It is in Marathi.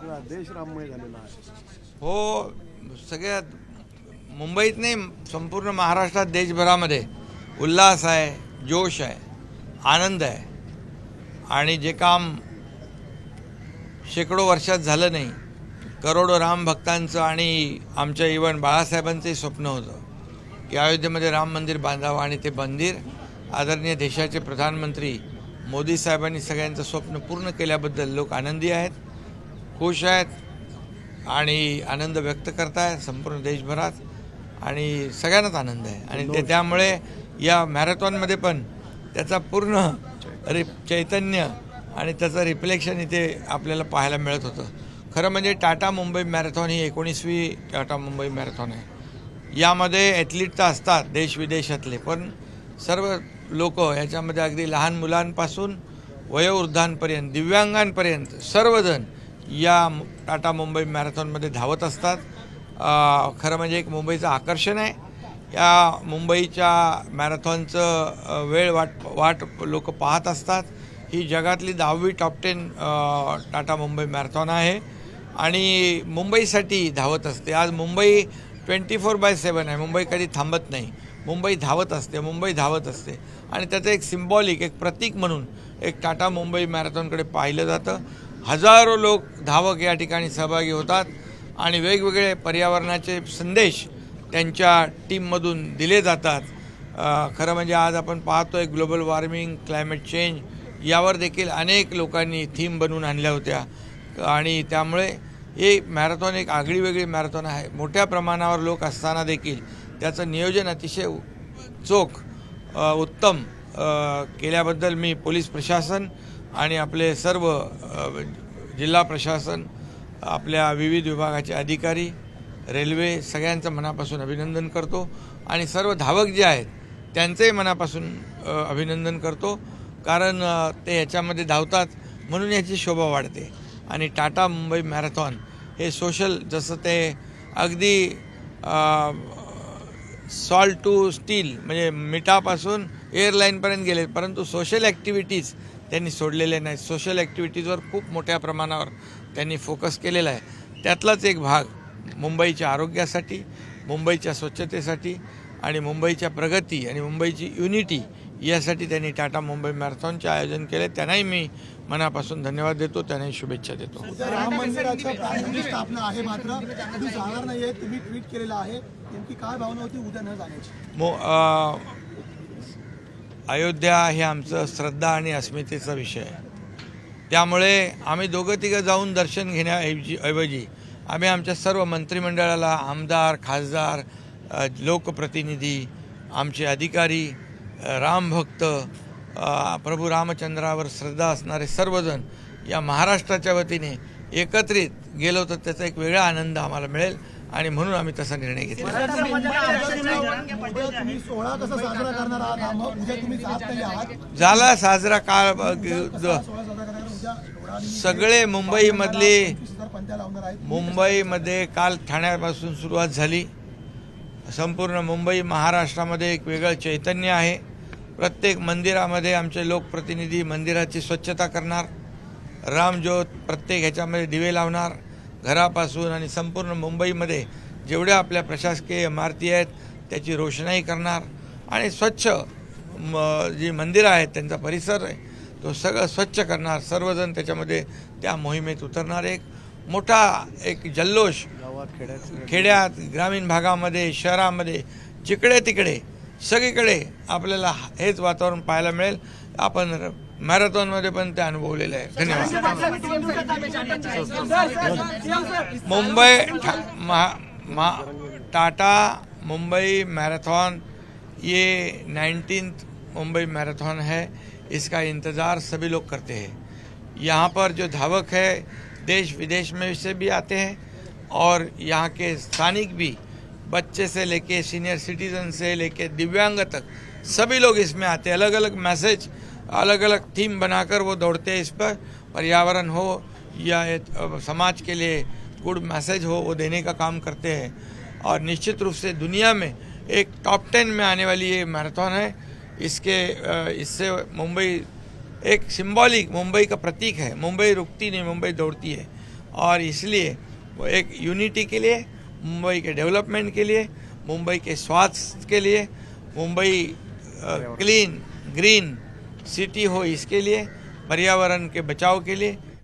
सगळा देश राममय झालेला आहे. हो सगळ्यात मुंबईत नाही संपूर्ण महाराष्ट्रात देशभरामध्ये उल्हास आहे जोश आहे आनंद आहे. आणि जे काम शेकडो वर्षात झालं नाही करोडो राम भक्तांचं आणि आमच्या इवन बाळासाहेबांचंही स्वप्न होतं की अयोध्येमध्ये राम मंदिर बांधावं आणि ते मंदिर आदरणीय देशाचे प्रधानमंत्री मोदी साहेबांनी सगळ्यांचं स्वप्न पूर्ण केल्याबद्दल लोक आनंदी आहेत. खुश आहेत आणि आनंद व्यक्त करताय संपूर्ण देशभरात. आणि सगळ्यांनाच आनंद आहे. आणि ते त्यामुळे या मॅरेथॉनमध्ये पण त्याचा पूर्ण रि चैतन्य आणि त्याचं रिफ्लेक्शन इथे आपल्याला पाहायला मिळत होतं. खरं म्हणजे टाटा मुंबई मॅरेथॉन ही एकोणीसवी टाटा मुंबई मॅरेथॉन आहे. यामध्ये ॲथलीट तर असतात देश विदेशातले पण सर्व लोक याच्यामध्ये अगदी लहान मुलांपासून वयोवृद्धांपर्यंत दिव्यांगांपर्यंत सर्वजण या मु- टाटा मुंबई मॅरेथॉनमध्ये धावत असतात. खरं म्हणजे एक मुंबईचं आकर्षण आहे. या मुंबईच्या मॅरेथॉनचं वेळ वाट वाट लोक पाहत असतात. ही जगातली दहावी top ten Tata Mumbai marathon आहे. आणि मुंबईसाठी धावत असते. आज Mumbai twenty four by seven आहे. मुंबई कधी थांबत नाही. मुंबई धावत असते. मुंबई धावत असते. आणि त्याचं एक सिम्बॉलिक एक प्रतीक म्हणून एक टाटा मुंबई मॅरेथॉनकडे पाहिलं जातं. हजारो लोक धावक या ठिकाणी सहभागी होतात आणि वेगवेगळे पर्यावरणाचे संदेश त्यांच्या टीममधून दिले जातात. खरं म्हणजे आज आपण पाहतोय ग्लोबल वॉर्मिंग क्लायमेट चेंज यावर देखील अनेक लोकांनी थीम बनवून आणल्या होत्या. आणि त्यामुळे हे मॅरेथॉन एक आगळी वेगळी मॅरेथॉन आहे. मोठ्या प्रमाणावर लोक असताना देखील त्याचं नियोजन अतिशय चोख उत्तम केल्याबद्दल मी पोलीस प्रशासन आणि आपले सर्व जिल्हा प्रशासन आपल्या विविध विभागाचे अधिकारी रेल्वे सगळ्यांचं मनापासून अभिनंदन करतो आणि सर्व धावक जे आहेत त्यांचंही मनापासून अभिनंदन करतो. कारण ते याच्यामध्ये धावतात म्हणून याची शोभा वाढते. आणि टाटा मुंबई मॅरेथॉन हे सोशल जसं ते अगदी सॉल्ट टू स्टील म्हणजे मिठापासून एअरलाईनपर्यंत गेले परंतु सोशल ॲक्टिव्हिटीज त्यांनी सोडलेले नाहीत सोशल ॲक्टिव्हिटीजवर खूप मोठ्या प्रमाणावर त्यांनी फोकस केलेला आहे. त्यातलाच एक भाग मुंबईच्या आरोग्यासाठी मुंबईच्या स्वच्छतेसाठी आणि मुंबईच्या प्रगती आणि मुंबईची युनिटी यासाठी त्यांनी टाटा मुंबई मॅरेथॉनचे आयोजन केले. त्यांनाही मी मनापासून धन्यवाद देतो. त्यांनाही शुभेच्छा देतो. राम प्रांगणाची स्थापना आहे मात्र. तुम्ही जाणार नाहीये. तुम्ही ट्विट केलेलं आहे. नेमकी काय भावना होती? उद्या न जाण्याची. मो अयोध्या हे आमचं श्रद्धा आणि अस्मितेचा विषय आहे. त्यामुळे आम्ही दोघं तिघं जाऊन दर्शन घेण्याऐवजी ऐवजी आम्ही आमच्या सर्व मंत्रिमंडळाला आमदार खासदार लोकप्रतिनिधी आमचे अधिकारी रामभक्त प्रभू रामचंद्रावर श्रद्धा असणारे सर्वजण या महाराष्ट्राच्या वतीने एकत्रित गेलो तर त्याचा एक वेगळा आनंद आम्हाला मिळेल. आणि म्हणून आम्ही तसा निर्णय घेतला. आहात? झाला साजरा काळ सगळे मुंबईमधले मुंबईमध्ये काल ठाण्यापासून सुरुवात झाली. संपूर्ण मुंबई महाराष्ट्रामध्ये एक वेगळं चैतन्य आहे. प्रत्येक मंदिरामध्ये आमचे लोकप्रतिनिधी मंदिराची स्वच्छता करणार. रामज्योत प्रत्येक ह्याच्यामध्ये दिवे लावणार. घरापासून आणि संपूर्ण मुंबईमध्ये जेवढ्या आपल्या प्रशासकीय इमारती आहेत त्याची रोषणाई करणार आणि स्वच्छ म जी मंदिरं आहेत त्यांचा परिसर आहे तो सगळं स्वच्छ करणार. सर्वजण त्याच्यामध्ये त्या मोहिमेत उतरणार. एक मोठा एक जल्लोष खेड्यात ग्रामीण भागामध्ये शहरामध्ये जिकडे तिकडे सगळीकडे आपल्याला हेच वातावरण पाहायला मिळेल. आपण मॅरेथॉनमध्ये पण ते धन्यवाद. मुंबई महा- टाटा मुंबई मैराथन, ये नाइनटीन मुंबई मैराथन है, इसका इंतज़ार सभी लोग करते हैं। यहाँ पर जो धावक है, देश विदेश में से भी आते हैं और यहाँ के स्थानिक भी, बच्चे से लेके सीनियर सिटीजन से लेके दिव्यांग तक, सभी लोग इसमें आते हैं। अलग अलग मैसेज अलग अलग थीम बनाकर वो दौड़ते हैं इस पर। पर्यावरण हो या समाज के लिए गुड मैसेज हो वो देने का काम करते हैं। और निश्चित रूप से दुनिया में एक टॉप टेन में आने वाली ये मैराथन है। इसके इससे मुंबई एक सिंबॉलिक मुंबई का प्रतीक है। मुंबई रुकती नहीं मुंबई दौड़ती है। और इसलिए वो एक यूनिटी के लिए मुंबई के डेवलपमेंट के लिए मुंबई के स्वास्थ्य के लिए मुंबई क्लीन ग्रीन सिटी हो इसके लिए पर्यावरण के बचाव के लिए